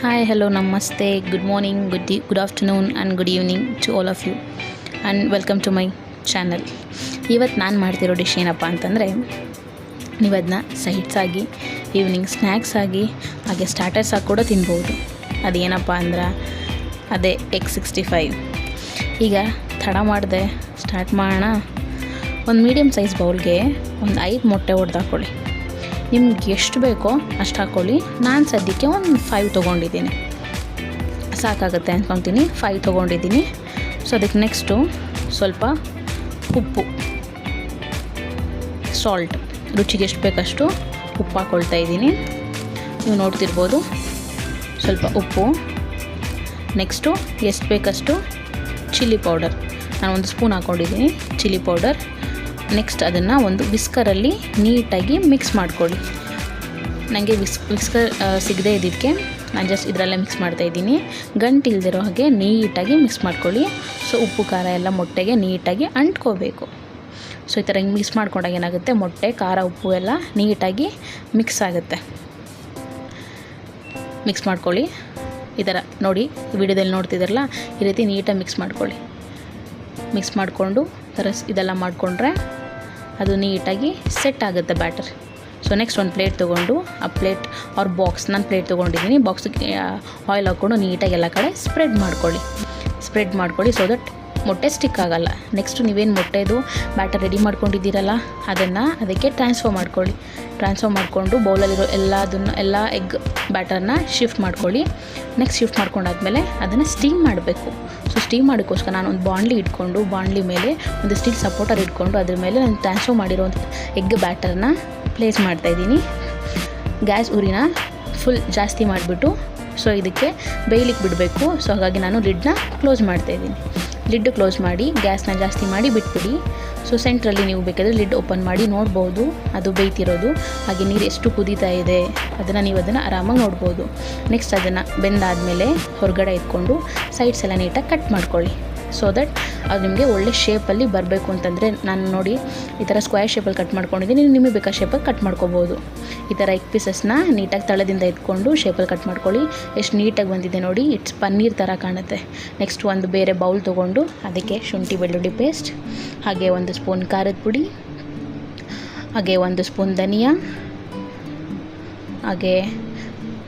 Hi, hello ನಮಸ್ತೆ good morning good day good afternoon and good evening to all of you and welcome to my channel ಇವತ್ತು ನಾನು ಮಾಡ್ತಿರೋ dish ಏನಪ್ಪ ಅಂತಂದರೆ ನೀವು ಅದನ್ನ ಸೈಡ್ಸ್ ಆಗಿ ಈವ್ನಿಂಗ್ ಸ್ನ್ಯಾಕ್ಸ್ ಆಗಿ ಹಾಗೆ ಸ್ಟಾರ್ಟರ್ಸ್ ಆಗಿ ಕೂಡ ತಿನ್ಬೋದು. ಅದೇನಪ್ಪ ಅಂದ್ರೆ ಅದೇ ಎಗ್ ಸಿಕ್ಸ್ಟಿ ಫೈವ್ ಈಗ ತಡ ಮಾಡಿದೆ ಸ್ಟಾರ್ಟ್ ಮಾಡೋಣ. ಒಂದು ಮೀಡಿಯಮ್ ಸೈಜ್ ಬೌಲ್ಗೆ ಒಂದು ಐದು ಮೊಟ್ಟೆ ಹೊಡೆದಾಕೊಳ್ಳಿ. ನಿಮ್ಗೆ ಎಷ್ಟು ಬೇಕೋ ಅಷ್ಟು ಹಾಕ್ಕೊಳ್ಳಿ ನಾನು ಸದ್ಯಕ್ಕೆ ಒಂದು ಫೈವ್ ತೊಗೊಂಡಿದ್ದೀನಿ. ಸಾಕಾಗುತ್ತೆ ಅಂದ್ಕೊತೀನಿ ಫೈವ್ ತೊಗೊಂಡಿದ್ದೀನಿ. ಸೊ ಅದಕ್ಕೆ ನೆಕ್ಸ್ಟು ಸ್ವಲ್ಪ ಉಪ್ಪು. ಸಾಲ್ಟ್ ರುಚಿಗೆ ಎಷ್ಟು ಬೇಕಷ್ಟು ಉಪ್ಪು ಹಾಕ್ಕೊಳ್ತಾ ಇದ್ದೀನಿ. ನೀವು ನೋಡ್ತಿರ್ಬೋದು. ಸ್ವಲ್ಪ ಉಪ್ಪು. ನೆಕ್ಸ್ಟು ಎಷ್ಟು ಬೇಕಷ್ಟು ಚಿಲ್ಲಿ ಪೌಡರ್. ನಾನು ಒಂದು ಸ್ಪೂನ್ ಹಾಕ್ಕೊಂಡಿದ್ದೀನಿ ಚಿಲ್ಲಿ ಪೌಡರ್. ನೆಕ್ಸ್ಟ್ ಅದನ್ನು ಒಂದು ವಿಸ್ಕರಲ್ಲಿ ನೀಟಾಗಿ ಮಿಕ್ಸ್ ಮಾಡ್ಕೊಳ್ಳಿ. ನನಗೆ ವಿಸ್ ವಿಸ್ಕರ್ ಸಿಗದೆ ಇದ್ದಕ್ಕೆ ನಾನು ಜಸ್ಟ್ ಇದರಲ್ಲೇ ಮಿಕ್ಸ್ ಮಾಡ್ತಾಯಿದ್ದೀನಿ ಗಂಟು ಇಲ್ದಿರೋ ಹಾಗೆ ನೀಟಾಗಿ ಮಿಕ್ಸ್ ಮಾಡ್ಕೊಳ್ಳಿ. ಸೊ ಉಪ್ಪು, ಖಾರ ಎಲ್ಲ ಮೊಟ್ಟೆಗೆ ನೀಟಾಗಿ ಅಂಟ್ಕೋಬೇಕು. ಸೊ ಈ ಥರ ಹಿಂಗೆ ಮಿಕ್ಸ್ ಮಾಡ್ಕೊಂಡಾಗ ಏನಾಗುತ್ತೆ? ಮೊಟ್ಟೆ, ಖಾರ, ಉಪ್ಪು ಎಲ್ಲ ನೀಟಾಗಿ ಮಿಕ್ಸ್ ಆಗುತ್ತೆ. ಮಿಕ್ಸ್ ಮಾಡ್ಕೊಳ್ಳಿ. ಈ ಥರ ನೋಡಿ ವಿಡಿಯೋದಲ್ಲಿ ನೋಡ್ತಿದ್ದಾರಲ್ಲ, ಈ ರೀತಿ ನೀಟಾಗಿ ಮಿಕ್ಸ್ ಮಾಡ್ಕೊಳ್ಳಿ. ಮಿಕ್ಸ್ ಮಾಡಿಕೊಂಡು ಥರ ಇದೆಲ್ಲ ಮಾಡಿಕೊಂಡ್ರೆ ಅದು ನೀಟಾಗಿ ಸೆಟ್ ಆಗುತ್ತೆ ಬ್ಯಾಟರ್ ಸೊ ನೆಕ್ಸ್ಟ್ ಒಂದು ಪ್ಲೇಟ್ ತೊಗೊಂಡು, ಆ ಪ್ಲೇಟ್ ಅವ್ರ ಬಾಕ್ಸ್ ನಾನು ಪ್ಲೇಟ್ ತೊಗೊಂಡಿದ್ದೀನಿ. ಬಾಕ್ಸಿಗೆ ಆಯಿಲ್ ಹಾಕ್ಕೊಂಡು ನೀಟಾಗಿ ಎಲ್ಲ ಕಡೆ ಸ್ಪ್ರೆಡ್ ಮಾಡ್ಕೊಳ್ಳಿ. ಸ್ಪ್ರೆಡ್ ಮಾಡ್ಕೊಳ್ಳಿ ಸೊ ದಟ್ ಮೊಟ್ಟೆ ಸ್ಟಿಕ್ ಆಗೋಲ್ಲ. ನೆಕ್ಸ್ಟ್ ನೀವೇನು ಮೊಟ್ಟೆದು ಬ್ಯಾಟರ್ ರೆಡಿ ಮಾಡ್ಕೊಂಡಿದ್ದೀರಲ್ಲ, ಅದನ್ನು ಅದಕ್ಕೆ ಟ್ರಾನ್ಸ್ಫರ್ ಮಾಡ್ಕೊಳ್ಳಿ. ಟ್ರಾನ್ಸ್ಫರ್ ಮಾಡಿಕೊಂಡು ಬೌಲಲ್ಲಿರೋ ಎಲ್ಲದನ್ನು, ಎಲ್ಲ ಎಗ್ ಬ್ಯಾಟರ್ನ ಶಿಫ್ಟ್ ಮಾಡ್ಕೊಳ್ಳಿ. ನೆಕ್ಸ್ಟ್ ಶಿಫ್ಟ್ ಮಾಡ್ಕೊಂಡಾದ್ಮೇಲೆ ಅದನ್ನು ಸ್ಟೀಮ್ ಮಾಡಬೇಕು. ಸೊ ಸ್ಟೀಮ್ ಮಾಡೋಕ್ಕೋಸ್ಕರ ನಾನು ಒಂದು ಬಾಂಡ್ಲಿ ಇಟ್ಕೊಂಡು ಬಾಂಡ್ಲಿ ಮೇಲೆ ಒಂದು ಸ್ಟೀಲ್ ಸಪೋರ್ಟರ್ ಇಟ್ಕೊಂಡು ಅದ್ರ ಮೇಲೆ ನಾನು ಟ್ರಾನ್ಸ್ಫರ್ ಮಾಡಿರೋಂಥ ಎಗ್ ಬ್ಯಾಟರ್ನ ಪ್ಲೇಸ್ ಮಾಡ್ತಾಯಿದ್ದೀನಿ ಗ್ಯಾಸ್ ಉರಿನ ಫುಲ್ ಜಾಸ್ತಿ ಮಾಡಿಬಿಟ್ಟು ಸೊ ಇದಕ್ಕೆ ಬೇಯ್ಲಿಕ್ಕೆ ಬಿಡಬೇಕು. ಸೊ ಹಾಗಾಗಿ ನಾನು ಲಿಡ್ನ ಕ್ಲೋಸ್ ಮಾಡ್ತಾಯಿದ್ದೀನಿ ಲಿಡ್ ಕ್ಲೋಸ್ ಮಾಡಿ, ಗ್ಯಾಸ್ನ ಜಾಸ್ತಿ ಮಾಡಿ ಬಿಟ್ಬಿಡಿ. ಸೊ ಸೆಂಟ್ರಲ್ಲಿ ನೀವು ಬೇಕಾದರೆ ಲಿಡ್ ಓಪನ್ ಮಾಡಿ ನೋಡ್ಬೋದು, ಅದು ಬೇಯ್ತಿರೋದು. ಹಾಗೆ ನೀರು ಎಷ್ಟು ಕುದೀತಾ ಇದೆ, ಅದನ್ನು ನೀವು ಅದನ್ನು ಆರಾಮಾಗಿ ನೋಡ್ಬೋದು. ನೆಕ್ಸ್ಟ್ ಅದನ್ನು ಬೆಂದಾದಮೇಲೆ ಹೊರಗಡೆ ಇಟ್ಕೊಂಡು ಸೈಡ್ಸ್ ಎಲ್ಲ ನೀಟಾಗಿ ಕಟ್ ಮಾಡ್ಕೊಳ್ಳಿ. ಸೊ ದಟ್ ಅದು ನಿಮಗೆ ಒಳ್ಳೆ ಶೇಪಲ್ಲಿ ಬರಬೇಕು ಅಂತಂದರೆ ನಾನು ನೋಡಿ ಈ ಥರ ಸ್ಕ್ವೇರ್ ಶೇಪಲ್ಲಿ ಕಟ್ ಮಾಡ್ಕೊಂಡಿದ್ದೀನಿ. ನಿಮಗೆ ಬೇಕಾದ ಶೇಪಲ್ಲಿ ಕಟ್ ಮಾಡ್ಕೋಬೋದು. ಈ ಥರ ಎಗ್ ಪೀಸಸ್ನ ನೀಟಾಗಿ ತಳದಿಂದ ಎತ್ಕೊಂಡು ಶೇಪಲ್ಲಿ ಕಟ್ ಮಾಡ್ಕೊಳ್ಳಿ. ಎಷ್ಟು ನೀಟಾಗಿ ಬಂದಿದೆ ನೋಡಿ ಇಟ್ಸ್ ಪನ್ನೀರ್ ಥರ ಕಾಣುತ್ತೆ. ನೆಕ್ಸ್ಟ್ ಒಂದು ಬೇರೆ ಬೌಲ್ ತೊಗೊಂಡು ಅದಕ್ಕೆ ಶುಂಠಿ, ಬೆಳ್ಳುಳ್ಳಿ ಪೇಸ್ಟ್ ಹಾಗೆ ಒಂದು ಸ್ಪೂನ್ ಖಾರದ ಪುಡಿ, ಹಾಗೆ ಒಂದು ಸ್ಪೂನ್ ಧನಿಯಾ, ಹಾಗೆ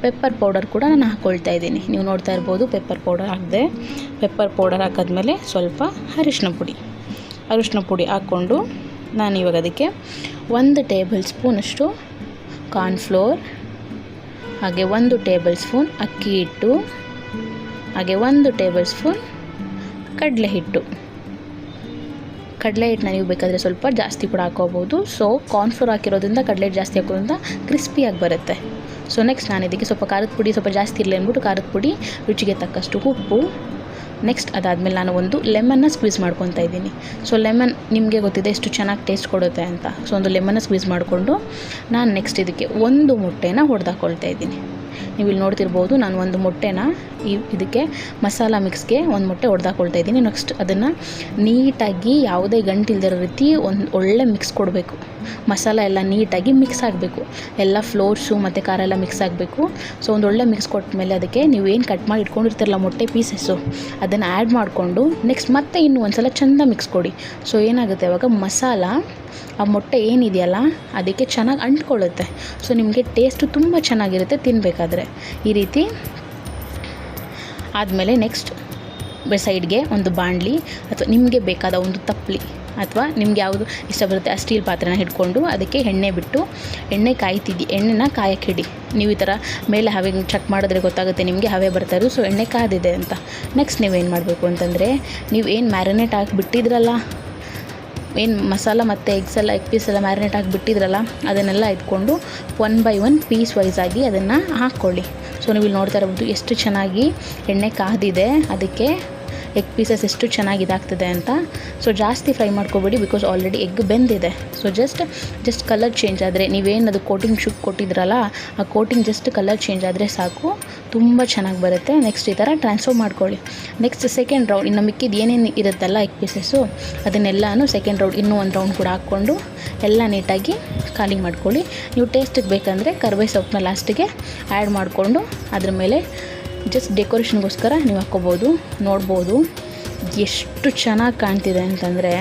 ಪೆಪ್ಪರ್ ಪೌಡರ್ ಕೂಡ ನಾನು ಹಾಕ್ಕೊಳ್ತಾ ಇದ್ದೀನಿ. ನೀವು ನೋಡ್ತಾ ಇರ್ಬೋದು ಪೆಪ್ಪರ್ ಪೌಡರ್ ಹಾಕಿದೆ. ಪೆಪ್ಪರ್ ಪೌಡರ್ ಹಾಕಿದ್ಮೇಲೆ ಸ್ವಲ್ಪ ಅರಿಶಿನ ಪುಡಿ. ಅರಿಶಿನ ಪುಡಿ ಹಾಕ್ಕೊಂಡು ನಾನು ಇವಾಗ ಅದಕ್ಕೆ ಒಂದು ಟೇಬಲ್ ಸ್ಪೂನಷ್ಟು ಕಾರ್ನ್ಫ್ಲೋರ್, ಹಾಗೆ ಒಂದು ಟೇಬಲ್ ಸ್ಪೂನ್ ಅಕ್ಕಿ ಹಿಟ್ಟು, ಹಾಗೆ ಒಂದು ಟೇಬಲ್ ಸ್ಪೂನ್ ಕಡಲೆ ಹಿಟ್ಟು. ಕಡಲೆ ಹಿಟ್ಟನ್ನ ನೀವು ಬೇಕಾದರೆ ಸ್ವಲ್ಪ ಜಾಸ್ತಿ ಕೂಡ ಹಾಕೋಬೋದು. ಸೊ ಕಾರ್ನ್ಫ್ಲೋರ್ ಹಾಕಿರೋದ್ರಿಂದ ಕಡಲೆ ಜಾಸ್ತಿ ಹಾಕೋದ್ರಿಂದ ಕ್ರಿಸ್ಪಿಯಾಗಿ ಬರುತ್ತೆ. ಸೊ ನೆಕ್ಸ್ಟ್ ನಾನು ಇದಕ್ಕೆ ಸ್ವಲ್ಪ ಖಾರದ ಪುಡಿ ಸ್ವಲ್ಪ ಜಾಸ್ತಿ ಇರಲಿ ಅಂದ್ಬಿಟ್ಟು ಖಾರದ ಪುಡಿ, ರುಚಿಗೆ ತಕ್ಕಷ್ಟು ಉಪ್ಪು. ನೆಕ್ಸ್ಟ್ ಅದಾದಮೇಲೆ ನಾನು ಒಂದು ಲೆಮನ್ನ ಸ್ಕ್ವೀಸ್ ಮಾಡ್ಕೊತಾ ಇದ್ದೀನಿ. ಸೊ ಲೆಮನ್ ನಿಮಗೆ ಗೊತ್ತಿದೆ ಎಷ್ಟು ಚೆನ್ನಾಗಿ ಟೇಸ್ಟ್ ಕೊಡುತ್ತೆ ಅಂತ. ಸೊ ಒಂದು ಲೆಮನ್ನ ಸ್ಕ್ವೀಸ್ ಮಾಡಿಕೊಂಡು ನಾನು ನೆಕ್ಸ್ಟ್ ಇದಕ್ಕೆ ಒಂದು ಮೊಟ್ಟೆನ ಹೊಡೆದಾಕೊಳ್ತಾ ಇದ್ದೀನಿ. ನೀವು ಇಲ್ಲಿ ನೋಡ್ತಿರ್ಬೋದು ನಾನು ಒಂದು ಮೊಟ್ಟೆನ ಈ ಇದಕ್ಕೆ ಮಸಾಲ ಮಿಕ್ಸ್ಗೆ ಒಂದು ಮೊಟ್ಟೆ ಹೊಡೆದಾಕೊಳ್ತಾ ಇದ್ದೀನಿ. ನೆಕ್ಸ್ಟ್ ಅದನ್ನು ನೀಟಾಗಿ ಯಾವುದೇ ಗಂಟಿಲ್ದಿರೋ ರೀತಿ ಒಂದು ಒಳ್ಳೆ ಮಿಕ್ಸ್ ಕೊಡಬೇಕು. ಮಸಾಲ ಎಲ್ಲ ನೀಟಾಗಿ ಮಿಕ್ಸ್ ಆಗಬೇಕು. ಎಲ್ಲ ಫ್ಲೋರ್ಸು ಮತ್ತು ಖಾರ ಎಲ್ಲ ಮಿಕ್ಸ್ ಆಗಬೇಕು. ಸೊ ಒಂದು ಒಳ್ಳೆ ಮಿಕ್ಸ್ ಕೊಟ್ಟ ಮೇಲೆ ಅದಕ್ಕೆ ನೀವು ಏನು ಕಟ್ ಮಾಡಿ ಇಟ್ಕೊಂಡಿರ್ತೀರಲ್ಲ ಮೊಟ್ಟೆ ಪೀಸಸ್ಸು, ಅದನ್ನು ಆ್ಯಡ್ ಮಾಡಿಕೊಂಡು ನೆಕ್ಸ್ಟ್ ಮತ್ತೆ ಇನ್ನೂ ಒಂದು ಸಲ ಚೆಂದ ಮಿಕ್ಸ್ ಕೊಡಿ. ಸೊ ಏನಾಗುತ್ತೆ ಅವಾಗ ಮಸಾಲ, ಆ ಮೊಟ್ಟೆ ಏನಿದೆಯಲ್ಲ, ಅದಕ್ಕೆ ಚೆನ್ನಾಗಿ ಅಂಟ್ಕೊಳ್ಳುತ್ತೆ. ಸೊ ನಿಮಗೆ ಟೇಸ್ಟು ತುಂಬ ಚೆನ್ನಾಗಿರುತ್ತೆ ತಿನ್ನಬೇಕಾದ್ರೆ ಈ ರೀತಿ. ಆದಮೇಲೆ ನೆಕ್ಸ್ಟ್ ಸೈಡ್ಗೆ ಒಂದು ಬಾಣಲಿ ಅಥವಾ ನಿಮಗೆ ಬೇಕಾದ ಒಂದು ತಪ್ಪಲಿ ಅಥವಾ ನಿಮ್ಗೆ ಯಾವುದು ಇಷ್ಟ ಬರುತ್ತೆ ಆ ಸ್ಟೀಲ್ ಪಾತ್ರೆನ ಹಿಡ್ಕೊಂಡು ಅದಕ್ಕೆ ಎಣ್ಣೆ ಬಿಟ್ಟು ಎಣ್ಣೆ ಕಾಯ್ತಿದ್ದಿ, ಎಣ್ಣೆನ ಕಾಯಕ್ಕೆ ಹಿಡಿ ನೀವು ಈ ಥರ ಮೇಲೆ ಹವೆ ಚೆಕ್ ಮಾಡಿದ್ರೆ ಗೊತ್ತಾಗುತ್ತೆ ನಿಮಗೆ ಹವೆ ಬರ್ತಾ ಇರೋದು ಸೊ ಎಣ್ಣೆ ಕಾದಿದೆ ಅಂತ. ನೆಕ್ಸ್ಟ್ ನೀವೇನು ಮಾಡಬೇಕು ಅಂತಂದರೆ, ನೀವು ಏನು ಮ್ಯಾರಿನೇಟ್ ಹಾಕಿ ಬಿಟ್ಟಿದ್ರಲ್ಲ ಏನು ಮಸಾಲ ಮತ್ತು ಎಗ್ಸ್ ಎಲ್ಲ ಎಗ್ ಪೀಸ್ ಎಲ್ಲ ಮ್ಯಾರಿನೇಟ್ ಆಗಿ ಬಿಟ್ಟಿದ್ರಲ್ಲ, ಅದನ್ನೆಲ್ಲ ಇಟ್ಕೊಂಡು ಒನ್ ಬೈ ಒನ್ ಪೀಸ್ ವೈಸಾಗಿ ಅದನ್ನು ಹಾಕ್ಕೊಳ್ಳಿ ಸೊ ನೀವು ಇಲ್ಲಿ ನೋಡ್ತಾ ಇರ್ಬೋದು ಎಷ್ಟು ಚೆನ್ನಾಗಿ ಎಣ್ಣೆ ಕಾದಿದೆ. ಅದಕ್ಕೆ ಎಗ್ ಪೀಸಸ್ ಎಷ್ಟು ಚೆನ್ನಾಗಿ ಇದಾಗ್ತದೆ ಅಂತ. ಸೊ ಜಾಸ್ತಿ ಫ್ರೈ ಮಾಡ್ಕೋಬೇಡಿ ಬಿಕಾಸ್ ಆಲ್ರೆಡಿ ಎಗ್ ಬೆಂದಿದೆ. So just just colour change ಆದರೆ, ನೀವೇನು ಅದು ಕೋಟಿಂಗ್ ಶುಕ್ ಕೊಟ್ಟಿದ್ರಲ್ಲ, ಆ ಕೋಟಿಂಗ್ ಜಸ್ಟ್ ಕಲರ್ ಚೇಂಜ್ ಆದರೆ ಸಾಕು. ತುಂಬ ಚೆನ್ನಾಗಿ ಬರುತ್ತೆ. ನೆಕ್ಸ್ಟ್ ಈ ಥರ ಟ್ರಾನ್ಸ್ಫರ್ ಮಾಡ್ಕೊಳ್ಳಿ. ನೆಕ್ಸ್ಟ್ ಸೆಕೆಂಡ್ ರೌಂಡ್ ಇನ್ನು ಮಿಕ್ಕಿದ್ದು ಏನೇನು ಇರುತ್ತಲ್ಲ ಎಗ್ ಪೀಸಸ್ಸು ಅದನ್ನೆಲ್ಲಾನು ಸೆಕೆಂಡ್ ರೌಂಡ್ ಇನ್ನೂ ಒಂದು ರೌಂಡ್ ಕೂಡ ಹಾಕ್ಕೊಂಡು ಎಲ್ಲ ನೀಟಾಗಿ ಖಾಲಿ ಮಾಡ್ಕೊಳ್ಳಿ. ನೀವು ಟೇಸ್ಟಿಗೆ ಬೇಕಂದರೆ ಕರ್ಬೇ ಸೊಪ್ಪನ್ನ ಲಾಸ್ಟಿಗೆ ಆ್ಯಡ್ ಮಾಡಿಕೊಂಡು ಅದ್ರ ಮೇಲೆ ಜಸ್ಟ್ ಡೆಕೋರೇಷನ್ಗೋಸ್ಕರ ನೀವು ಹಾಕ್ಕೋಬೋದು. ನೋಡ್ಬೋದು. ಎಷ್ಟು ಚೆನ್ನಾಗಿ ಕಾಣ್ತಿದೆ ಅಂತಂದರೆ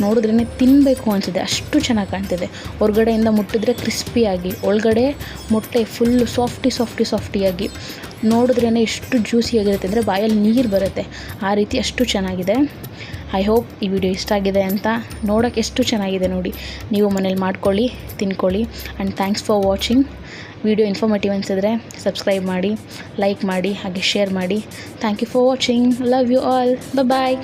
ನೋಡಿದ್ರೇ ತಿನ್ನಬೇಕು ಅನಿಸಿದೆ ಅಷ್ಟು ಚೆನ್ನಾಗಿ ಕಾಣ್ತಿದೆ. ಹೊರಗಡೆಯಿಂದ ಮುಟ್ಟಿದ್ರೆ ಕ್ರಿಸ್ಪಿಯಾಗಿ ಒಳಗಡೆ ಮೊಟ್ಟೆ ಫುಲ್ಲು ಸಾಫ್ಟಿ ಸಾಫ್ಟಿ ಸಾಫ್ಟಿಯಾಗಿ ನೋಡಿದ್ರೇ ಎಷ್ಟು ಜ್ಯೂಸಿಯಾಗಿರುತ್ತೆ ಅಂದರೆ ಬಾಯಲ್ಲಿ ನೀರು ಬರುತ್ತೆ. ಆ ರೀತಿ ಅಷ್ಟು ಚೆನ್ನಾಗಿದೆ. ಐ ಹೋಪ್ ಈ ವಿಡಿಯೋ ಇಷ್ಟ ಆಗಿದೆ ಅಂತ ನೋಡೋಕ್ಕೆ ಎಷ್ಟು ಚೆನ್ನಾಗಿದೆ ನೋಡಿ. ನೀವು ಮನೇಲಿ ಮಾಡ್ಕೊಳ್ಳಿ, ತಿನ್ಕೊಳ್ಳಿ. And thanks for watching video informative ಅನಿಸಿದ್ರೆ ಸಬ್ಸ್ಕ್ರೈಬ್ ಮಾಡಿ ಲೈಕ್ ಮಾಡಿ, ಹಾಗೆ ಶೇರ್ ಮಾಡಿ. Thank you for watching love you all bye